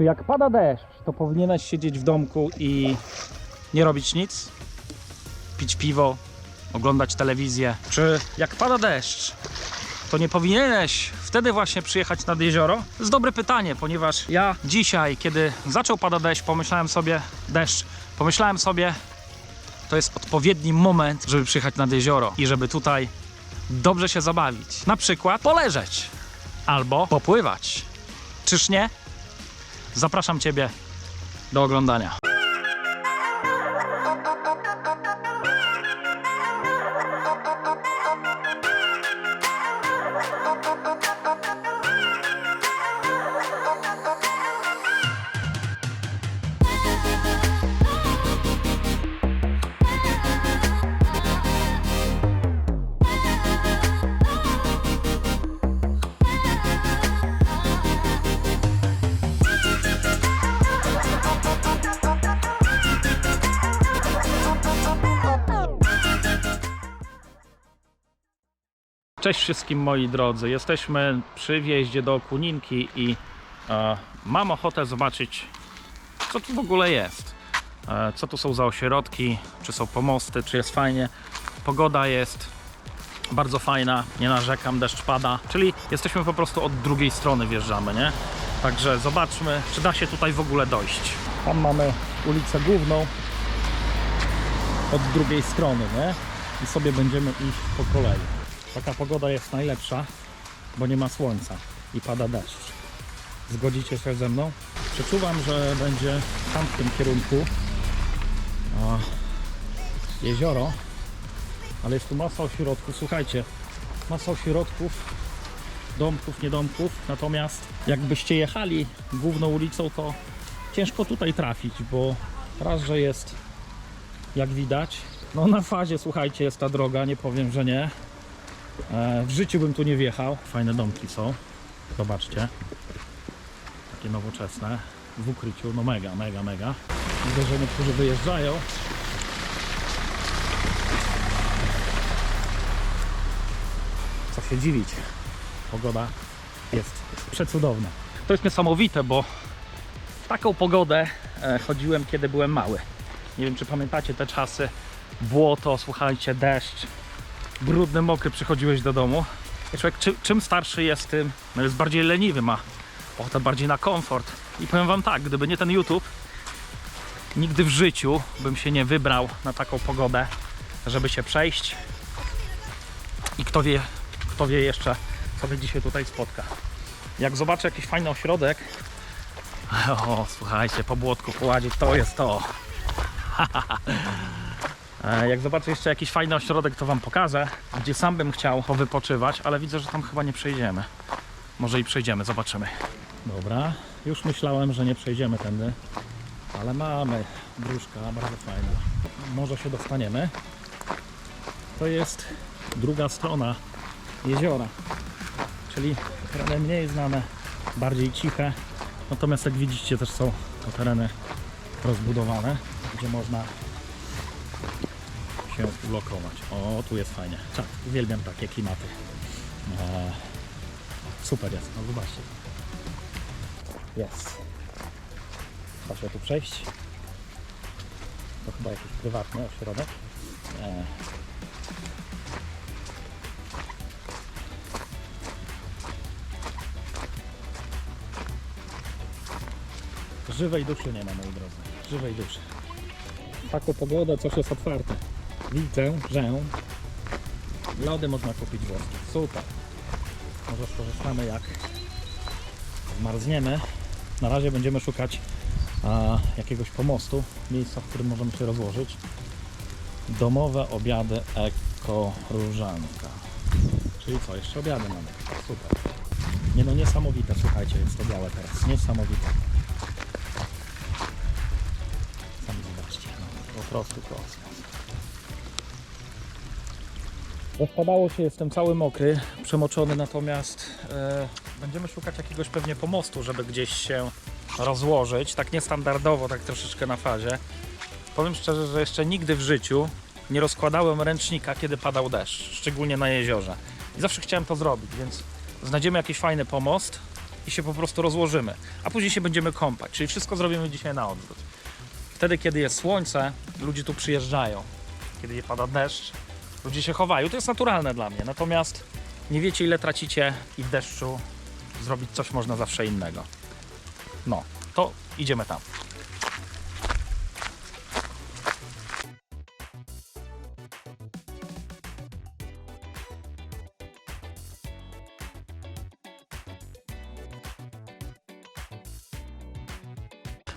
Czy jak pada deszcz, to powinieneś siedzieć w domku i nie robić nic? Pić piwo, oglądać telewizję? Czy jak pada deszcz, to nie powinieneś wtedy właśnie przyjechać nad jezioro? To jest dobre pytanie, ponieważ ja dzisiaj, kiedy zaczął padać deszcz, pomyślałem sobie, deszcz, pomyślałem sobie, to jest odpowiedni moment, żeby przyjechać nad jezioro i żeby tutaj dobrze się zabawić. Na przykład poleżeć albo popływać. Czyż nie? Zapraszam Ciebie do oglądania. Cześć wszystkim moi drodzy. Jesteśmy przy wjeździe do Kuninki i e, mam ochotę zobaczyć, co tu w ogóle jest. E, co tu są za ośrodki, czy są pomosty, czy jest fajnie. Pogoda jest bardzo fajna, nie narzekam, deszcz pada. Czyli jesteśmy po prostu od drugiej strony wjeżdżamy, nie? Także zobaczmy, czy da się tutaj w ogóle dojść. Tam mamy ulicę główną od drugiej strony, nie? I sobie będziemy iść po kolei. Taka pogoda jest najlepsza, bo nie ma słońca i pada deszcz. Zgodzicie się ze mną? Przeczuwam, że będzie tam w tym kierunku a, jezioro, ale jest tu masa ośrodków. Słuchajcie, masa ośrodków, domków, niedomków. Natomiast jakbyście jechali główną ulicą, to ciężko tutaj trafić, bo raz, że jest jak widać, no na fazie, słuchajcie, jest ta droga, nie powiem, że nie. E, W życiu bym tu nie wjechał. Fajne domki są. Zobaczcie. Takie nowoczesne. W ukryciu. No mega, mega, mega. Widzę, że niektórzy wyjeżdżają. Co się dziwić. Pogoda jest przecudowna. To jest niesamowite, bo w taką pogodę e, chodziłem, kiedy byłem mały. Nie wiem, czy pamiętacie te czasy. Błoto, słuchajcie, deszcz brudny, mokry przychodziłeś do domu. I człowiek czy, czym starszy jest, tym no jest bardziej leniwy, ma ochotę bardziej na komfort. I powiem wam tak, gdyby nie ten YouTube, nigdy w życiu bym się nie wybrał na taką pogodę, żeby się przejść. I kto wie, kto wie jeszcze, co mnie dzisiaj tutaj spotka. Jak zobaczę jakiś fajny ośrodek, o, słuchajcie, po błotku poładzić, to jest to. E, Jak zobaczę jeszcze jakiś fajny ośrodek, to Wam pokażę, gdzie sam bym chciał powypoczywać, ale widzę, że tam chyba nie przejdziemy. Może i przejdziemy, zobaczymy. Dobra, już myślałem, że nie przejdziemy tędy, ale mamy dróżka, bardzo fajna. Może się dostaniemy. To jest druga strona jeziora, czyli tereny mniej znane, bardziej ciche. Natomiast jak widzicie też są to tereny rozbudowane, gdzie można się ulokować. O, tu jest fajnie. Tak, uwielbiam takie klimaty. Super jest, no zobaczcie. Jest. Da tu przejść. To chyba jakiś prywatny ośrodek. E. Żywej duszy nie ma, moi drodzy. Żywej duszy. Taką pogodę coś jest otwarte. Widzę, że lody można kupić włoskie. Super. Może skorzystamy jak zmarzniemy. Na razie będziemy szukać a, jakiegoś pomostu, miejsca, w którym możemy się rozłożyć. Domowe obiady Eko Różanka. Czyli co, jeszcze obiady mamy. Super. Nie no, niesamowite, słuchajcie, jest to białe teraz. Niesamowite. Sami zobaczcie, no, po prostu kosmos. Rozpadało się, jestem cały mokry, przemoczony, natomiast e, będziemy szukać jakiegoś pewnie pomostu, żeby gdzieś się rozłożyć, tak niestandardowo, tak troszeczkę na fazie. Powiem szczerze, że jeszcze nigdy w życiu nie rozkładałem ręcznika, kiedy padał deszcz, szczególnie na jeziorze. I zawsze chciałem to zrobić, więc znajdziemy jakiś fajny pomost i się po prostu rozłożymy, a później się będziemy kąpać, czyli wszystko zrobimy dzisiaj na odwrót. Wtedy, kiedy jest słońce, ludzie tu przyjeżdżają. Kiedy pada deszcz, ludzie się chowają. To jest naturalne dla mnie. Natomiast nie wiecie, ile tracicie i w deszczu zrobić coś można zawsze innego. No, to idziemy tam.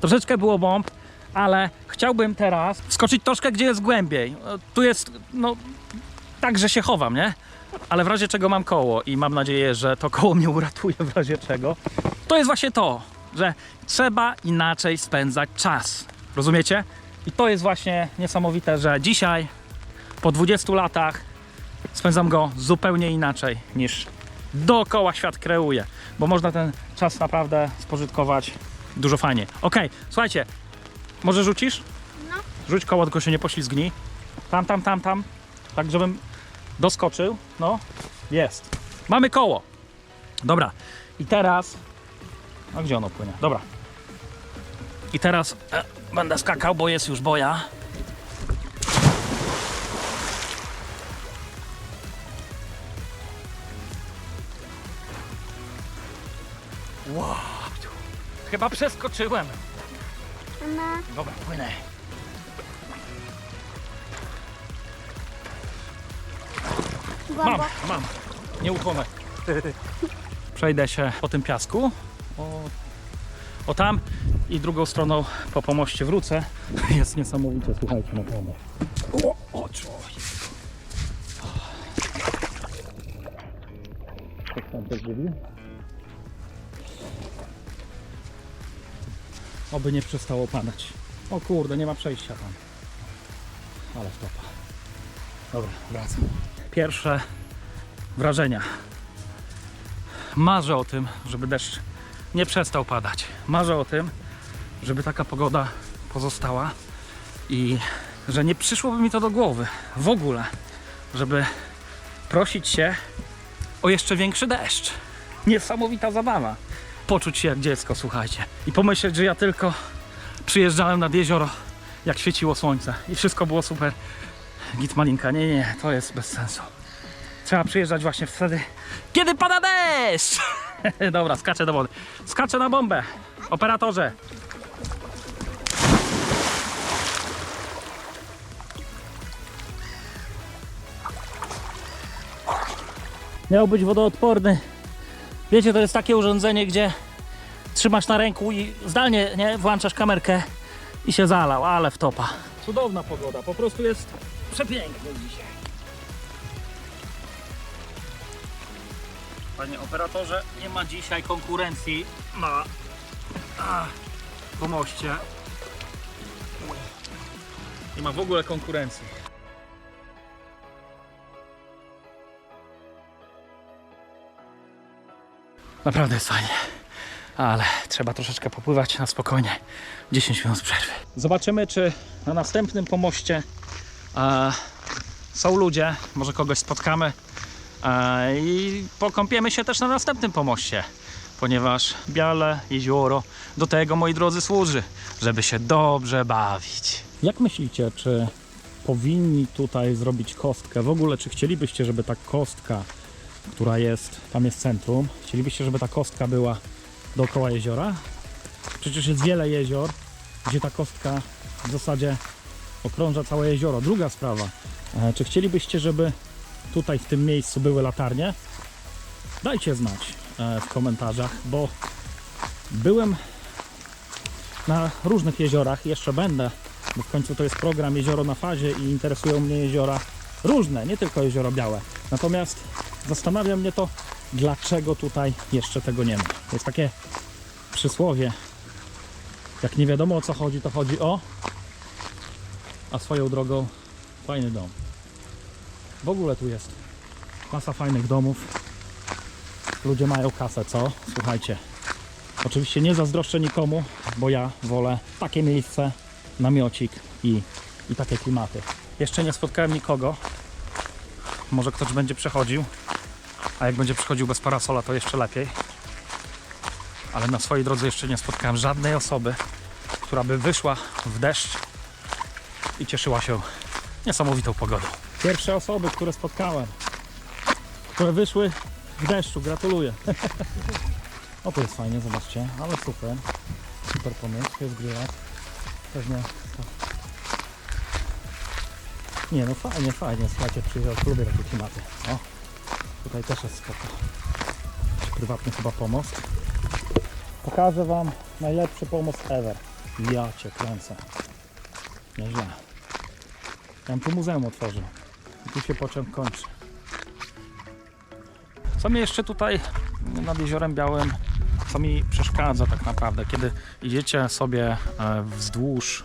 Troszeczkę było bomb, ale chciałbym teraz skoczyć troszkę, gdzie jest głębiej. E, Tu jest, no, tak, że się chowam, nie? Ale w razie czego mam koło i mam nadzieję, że to koło mnie uratuje w razie czego. To jest właśnie to, że trzeba inaczej spędzać czas. Rozumiecie? I to jest właśnie niesamowite, że dzisiaj, po 20 latach, spędzam go zupełnie inaczej niż dookoła świat kreuje, bo można ten czas naprawdę spożytkować dużo fajniej. Okej, słuchajcie, może rzucisz? No. Rzuć koło, tylko się nie poślizgnij. Tam, tam, tam, tam. Tak, żebym doskoczył. No, jest. Mamy koło. Dobra. I teraz... A gdzie ono płynie? Dobra. I teraz e, będę skakał, bo jest już boja. Wow. Chyba przeskoczyłem. No, Dobra, płynę. Mam, głęboko. mam. Nie utonę. Przejdę się po tym piasku. O, o tam i drugą stroną po pomoście wrócę. Jest niesamowicie, słuchajcie, naprawdę. O, o, człowiek. Tam też? Oby nie przestało padać. O kurde, nie ma przejścia tam. Ale stopa. Dobra, wracam. Pierwsze wrażenia. Marzę o tym, żeby deszcz nie przestał padać. Marzę o tym, żeby taka pogoda pozostała i że nie przyszłoby mi to do głowy w ogóle, żeby prosić się o jeszcze większy deszcz. Niesamowita zabawa. Poczuć się jak dziecko, słuchajcie. I pomyśleć, że ja tylko przyjeżdżałem nad jezioro, jak świeciło słońce i wszystko było super. Git malinka, nie, nie, to jest bez sensu. Trzeba przyjeżdżać właśnie wtedy, kiedy pada deszcz! Dobra, skaczę do wody. Skaczę na bombę. Operatorze. Miał być wodoodporny. Wiecie, to jest takie urządzenie, gdzie trzymasz na ręku i zdalnie nie włączasz kamerkę i się zalał, ale wtopa. Cudowna pogoda, po prostu jest przepięknie dzisiaj. Panie operatorze, nie ma dzisiaj konkurencji na a, pomoście. Nie ma w ogóle konkurencji. Naprawdę jest fajnie. Ale trzeba troszeczkę popływać na spokojnie. 10 minut przerwy. Zobaczymy, czy na następnym pomoście e, są ludzie. Może kogoś spotkamy. E, I pokąpiemy się też na następnym pomoście. Ponieważ Biale Jezioro do tego, moi drodzy, służy, żeby się dobrze bawić. Jak myślicie, czy powinni tutaj zrobić kostkę? W ogóle, czy chcielibyście, żeby ta kostka, która jest, tam jest centrum, chcielibyście, żeby ta kostka była dookoła jeziora? Przecież jest wiele jezior, gdzie ta kostka w zasadzie okrąża całe jezioro. Druga sprawa, e, czy chcielibyście, żeby tutaj w tym miejscu były latarnie? Dajcie znać e, w komentarzach, bo byłem na różnych jeziorach, jeszcze będę, bo w końcu to jest program Jezioro na fazie i interesują mnie jeziora różne, nie tylko jezioro białe. Natomiast zastanawia mnie to, dlaczego tutaj jeszcze tego nie ma. Jest takie przysłowie, jak nie wiadomo o co chodzi, to chodzi o, a swoją drogą fajny dom. W ogóle tu jest masa fajnych domów. Ludzie mają kasę, co? Słuchajcie. Oczywiście nie zazdroszczę nikomu, bo ja wolę takie miejsce, namiocik i, i takie klimaty. Jeszcze nie spotkałem nikogo. Może ktoś będzie przechodził. A jak będzie przychodził bez parasola, to jeszcze lepiej. ale na swojej drodze jeszcze nie spotkałem żadnej osoby, która by wyszła w deszcz i cieszyła się niesamowitą pogodą. Pierwsze osoby, które spotkałem, które wyszły w deszczu, gratuluję. o, tu jest fajnie, zobaczcie, ale super. Super pomysł, jest grillak. Pewnie to... Nie no fajnie, fajnie, słuchajcie, przyjechał, lubię takie klimaty. O, tutaj też jest spoko. Prywatny chyba pomost. Pokażę Wam najlepszy pomost ever. Ja Cię kręcę. Nieźle. Bym tu muzeum otworzył. I tu się pociąg kończy. Co mnie jeszcze tutaj nad Jeziorem Białym, co mi przeszkadza tak naprawdę, kiedy idziecie sobie e, wzdłuż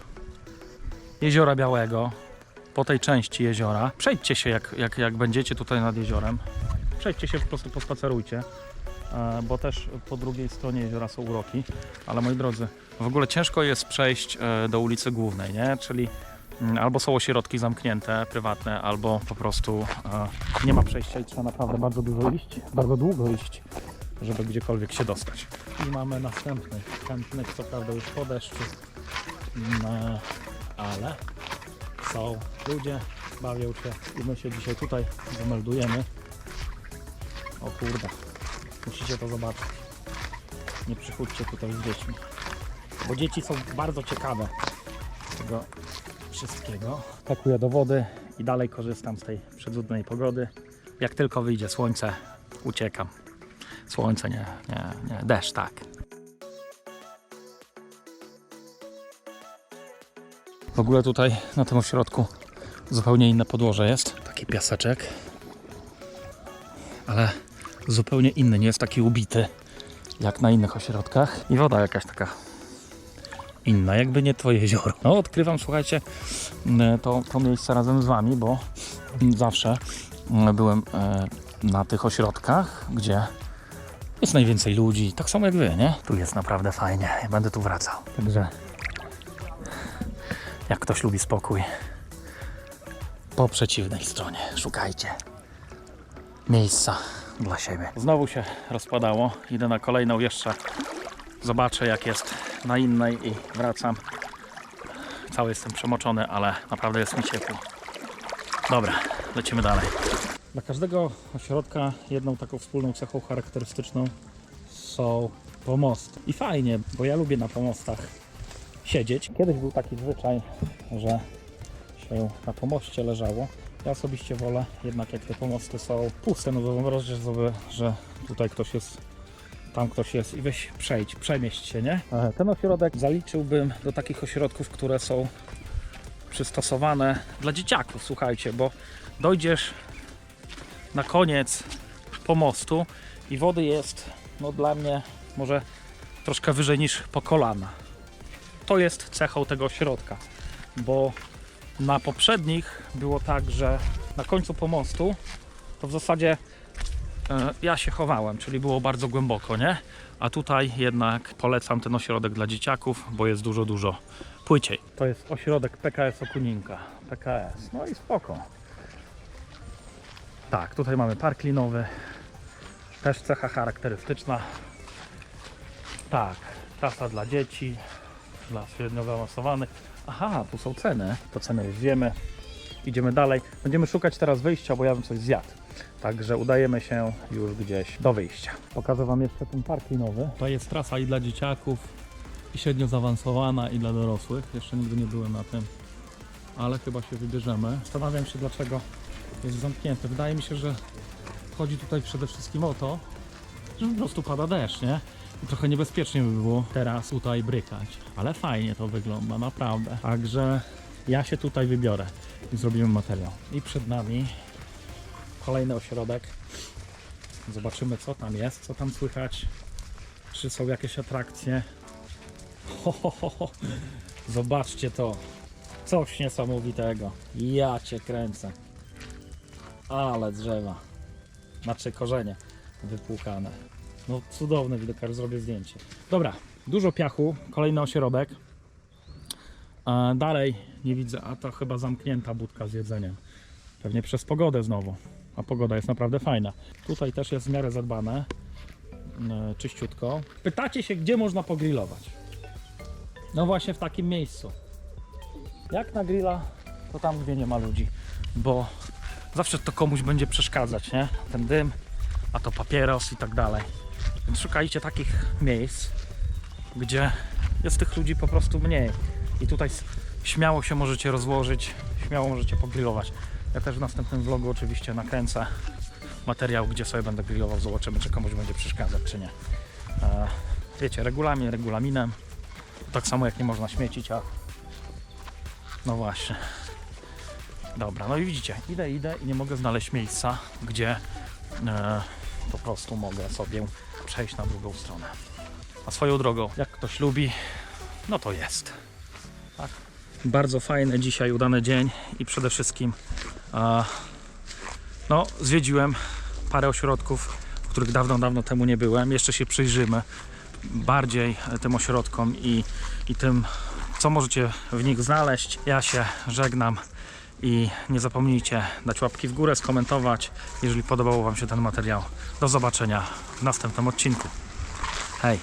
Jeziora Białego, po tej części jeziora, przejdźcie się jak, jak, jak będziecie tutaj nad jeziorem. Przejdźcie się, po prostu pospacerujcie, e, bo też po drugiej stronie jeziora są uroki. Ale moi drodzy, w ogóle ciężko jest przejść e, do ulicy Głównej, nie? Czyli mm, albo są ośrodki zamknięte, prywatne, albo po prostu e, nie ma przejścia i trzeba naprawdę bardzo dużo iść, bardzo długo iść, żeby gdziekolwiek się dostać. I mamy następny chętnych, co prawda już po deszczu, mm, ale są ludzie, bawią się i my się dzisiaj tutaj zameldujemy. O kurde, musicie to zobaczyć. Nie przychodźcie tutaj z dziećmi, bo dzieci są bardzo ciekawe tego wszystkiego. Pakuję do wody i dalej korzystam z tej przedzudnej pogody. Jak tylko wyjdzie słońce, uciekam. Słońce nie, nie, nie, deszcz tak. W ogóle tutaj na tym ośrodku zupełnie inne podłoże jest. Taki piaseczek. Ale zupełnie inny, nie jest taki ubity jak na innych ośrodkach. I woda jakaś taka inna, jakby nie to jezioro. No odkrywam, słuchajcie, m, to, to miejsce razem z Wami, bo zawsze m, byłem e, na tych ośrodkach, gdzie jest najwięcej ludzi, tak samo jak Wy, nie? Tu jest naprawdę fajnie, ja będę tu wracał. Także jak ktoś lubi spokój, po przeciwnej stronie szukajcie miejsca dla siebie. Znowu się rozpadało. Idę na kolejną jeszcze. Zobaczę jak jest na innej i wracam. Cały jestem przemoczony, ale naprawdę jest mi ciepło. Dobra, lecimy dalej. Dla każdego ośrodka jedną taką wspólną cechą charakterystyczną są pomosty. I fajnie, bo ja lubię na pomostach siedzieć. Kiedyś był taki zwyczaj, że się na pomoście leżało. Ja osobiście wolę, jednak jak te pomosty są puste, no to wyobraźcie sobie, że tutaj ktoś jest, tam ktoś jest i weź przejdź, przemieść się, nie? Ten ośrodek zaliczyłbym do takich ośrodków, które są przystosowane dla dzieciaków, słuchajcie, bo dojdziesz na koniec pomostu i wody jest, no dla mnie, może troszkę wyżej niż po kolana to jest cechą tego ośrodka, bo na poprzednich było tak, że na końcu pomostu to w zasadzie e, ja się chowałem, czyli było bardzo głęboko, nie? A tutaj jednak polecam ten ośrodek dla dzieciaków, bo jest dużo, dużo płyciej. To jest ośrodek PKS Okuninka. PKS, no i spoko. Tak, tutaj mamy park linowy. Też cecha charakterystyczna. Tak, trasa dla dzieci, dla średnio zaawansowanych. Aha, tu są ceny. To ceny wiemy. Idziemy dalej. Będziemy szukać teraz wyjścia, bo ja bym coś zjadł. Także udajemy się już gdzieś do wyjścia. Pokażę Wam jeszcze ten park linowy. To jest trasa i dla dzieciaków, i średnio zaawansowana, i dla dorosłych. Jeszcze nigdy nie byłem na tym, ale chyba się wybierzemy. Zastanawiam się, dlaczego jest zamknięte. Wydaje mi się, że chodzi tutaj przede wszystkim o to, że po prostu pada deszcz, nie? Trochę niebezpiecznie by było teraz tutaj brykać. Ale fajnie to wygląda, naprawdę. Także ja się tutaj wybiorę i zrobimy materiał. I przed nami kolejny ośrodek. Zobaczymy co tam jest, co tam słychać. Czy są jakieś atrakcje. Ho, ho, ho, ho. Zobaczcie to. Coś niesamowitego. Ja cię kręcę. Ale drzewa. Znaczy korzenie wypłukane. No cudowny widok, aż zrobię zdjęcie. Dobra, dużo piachu, kolejny ośrodek. E, dalej nie widzę, a to chyba zamknięta budka z jedzeniem. Pewnie przez pogodę znowu. A pogoda jest naprawdę fajna. Tutaj też jest w miarę zadbane. e, czyściutko. Pytacie się, gdzie można pogrillować? No właśnie w takim miejscu. Jak na grilla, to tam, gdzie nie ma ludzi, bo zawsze to komuś będzie przeszkadzać, nie? Ten dym, a to papieros i tak dalej. Więc szukajcie takich miejsc, gdzie jest tych ludzi po prostu mniej. I tutaj śmiało się możecie rozłożyć, śmiało możecie pogrillować. Ja też w następnym vlogu oczywiście nakręcę materiał, gdzie sobie będę grillował. Zobaczymy, czy komuś będzie przeszkadzać, czy nie. E, wiecie, regulamin regulaminem. Tak samo jak nie można śmiecić, a no właśnie. Dobra, no i widzicie, idę, idę i nie mogę znaleźć miejsca, gdzie e, po prostu mogę sobie przejść na drugą stronę. A swoją drogą, jak ktoś lubi, no to jest. Tak? Bardzo fajny dzisiaj, udany dzień i przede wszystkim no, zwiedziłem parę ośrodków, w których dawno, dawno temu nie byłem. Jeszcze się przyjrzymy bardziej tym ośrodkom i, i tym, co możecie w nich znaleźć. Ja się żegnam i nie zapomnijcie dać łapki w górę, skomentować, jeżeli podobał Wam się ten materiał. Do zobaczenia w następnym odcinku. Hej!